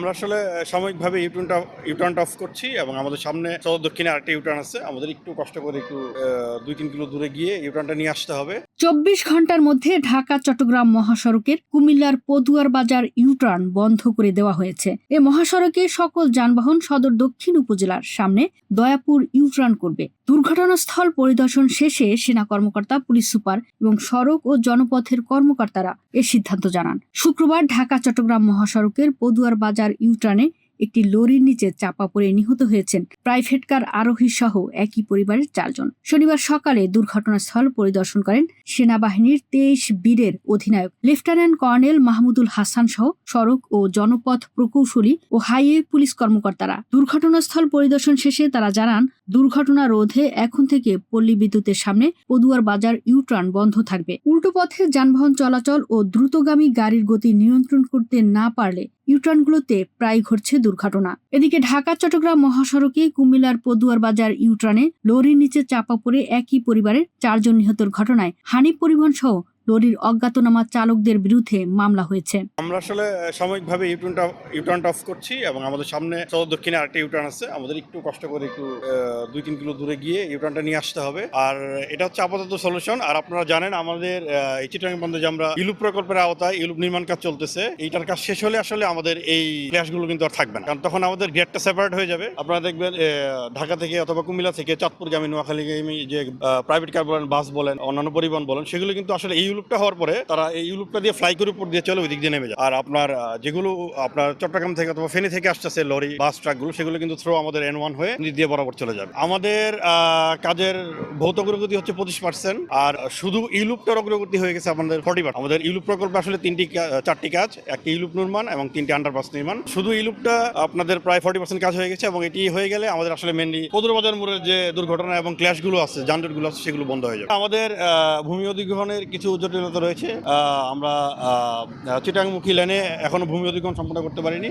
আমরা আসলে সাময়িকভাবে ইউটার্নটা ইউটার্নটা অফ করছি এবং আমাদের সামনে সদর দক্ষিণে আরেকটা ইউটার্ন আছে। আমাদের একটু কষ্ট করে একটু দুই তিন কিলো দূরে গিয়ে ইউটার্নটা নিয়ে আসতে হবে। চব্বিশ ঘণ্টার মধ্যে ঢাকা, চট্টগ্রাম মহাসড়কের কুমিল্লার পদুয়ার বাজার ইউটার্ন বন্ধ করে দেওয়া হয়েছে। এ মহাসড়কে সকল যানবাহন সদর দক্ষিণ উপজেলার সামনে দয়াপুর ইউটার্ন করবে। দুর্ঘটনাস্থল পরিদর্শন শেষে সেনা কর্মকর্তা, পুলিশ সুপার এবং সড়ক ও জনপথের কর্মকর্তারা এ সিদ্ধান্ত জানান। শুক্রবার ঢাকা, চট্টগ্রাম মহাসড়কের পদুয়ার বাজার ইউটার্নে একটি লরির নিচে চাপা পড়ে নিহত হয়েছেন। প্রাইভেট কার আরোহী সহ একই পরিবারের চারজন। শনিবার সকালে দুর্ঘটনাস্থল পরিদর্শন করেন সেনাবাহিনীর তেইশ বীরের অধিনায়ক। লেফটেন্যান্ট কর্নেল মাহমুদুল হাসান সহ সড়ক ও জনপথ প্রকৌশলী ও হাইওয়ে পুলিশ কর্মকর্তারা। দুর্ঘটনাস্থল পরিদর্শন শেষে তারা জানান দুর্ঘটনা রোধে এখন থেকে পল্লী বিদ্যুতের সামনে পদুয়ার বাজার ইউটার্ন বন্ধ থাকবে। উল্টো পথে যানবাহন চলাচল ও দ্রুতগামী গাড়ির গতি নিয়ন্ত্রণ করতে না পারলে ইউটার্নগুলোতে প্রায় ঘটছে দুর্ঘটনা। এদিকে ঢাকা, চট্টগ্রাম মহাসড়কে কুমিল্লার পদুয়ার বাজার ইউটার্নে লরির নিচে চাপা পড়ে একই পরিবারের চারজন নিহতের ঘটনায় হানিফ পরিবহন সহ লরির অজ্ঞাতনামা চালকদের বিরুদ্ধে মামলা হয়েছে। আমরা আসলে সাময়িকভাবে ইউটার্নটা অফ করছি এবং আমাদের সামনে সদর দক্ষিণে আরেকটা ইউটার্ন আছে। আমাদের একটু কষ্ট করে একটু দুই তিন কিলো দূরে গিয়ে ইউটার্নটা নিয়ে আসতে হবে। আর এটা হচ্ছে আপাতত সলিউশন আর আপনারা জানেন, আমাদের বন্ধে যে আমরা ইলুপ প্রকল্পের আওতায় ইলুপ নির্মাণ কাজ চলতেছে, এইটার কাজ শেষ হলে আসলে আমাদের এই ক্লাসগুলো কিন্তু আর থাকবে না। কারণ তখন আমাদের গেটটা সেপারেট হয়ে যাবে। আপনারা দেখবেন ঢাকা থেকে অথবা কুমিল্লা থেকে চাঁদপুরগামী নোয়াখালীগামী যে প্রাইভেট কার বলেন বাস বলেন, অন্যান্য পরিবহন বলেন, সেগুলো কিন্তু আসলে এই ইউলুপটা হওয়ার পরে তারা এই ইউলুপটা দিয়ে ফ্লাই করে উপর দিয়ে চলে ওই দিক দিয়ে নেমে যায়। আর আপনার যেগুলো, আপনার চট্টগ্রাম থেকে অথবা ফেনী থেকে আসতেছে লরি বাস ট্রাকগুলো সেগুলো কিন্তু থ্রো আমাদের এন ওয়ান হয়ে দিয়ে বরাবর চলে যাবে। আমাদের কাজের ভৌত অগ্রগতি হচ্ছে পঁচিশ পার্সেন্ট আর শুধু ইউলুপটার অগ্রগতি হয়ে গেছে আমাদের ফর্টি পার্সেন্ট আমাদের ইউলুপ প্রকল্পে আসলে তিনটি চারটি কাজ, একটি ইউলুপ নির্মাণ এবং তিনটি আন্ডারপাস নির্মাণ। শুধু ইলুপটা আপনাদের প্রায় ফর্টি পার্সেন্ট কাজ হয়ে গেছে এবং এটি হয়ে গেলে আমাদের আসলে মেনলি কদুর বাজার মোড়ের যে দুর্ঘটনা এবং ক্ল্যাশগুলো আছে, যানজটগুলো আছে, সেগুলো বন্ধ হয়ে যাবে। আমাদের ভূমি অধিগ্রহণের কিছু জটিলতা রয়েছে। আমরা চিটাংমুখী লেনে এখনও ভূমি অধিগ্রহণ সম্পন্ন করতে পারিনি।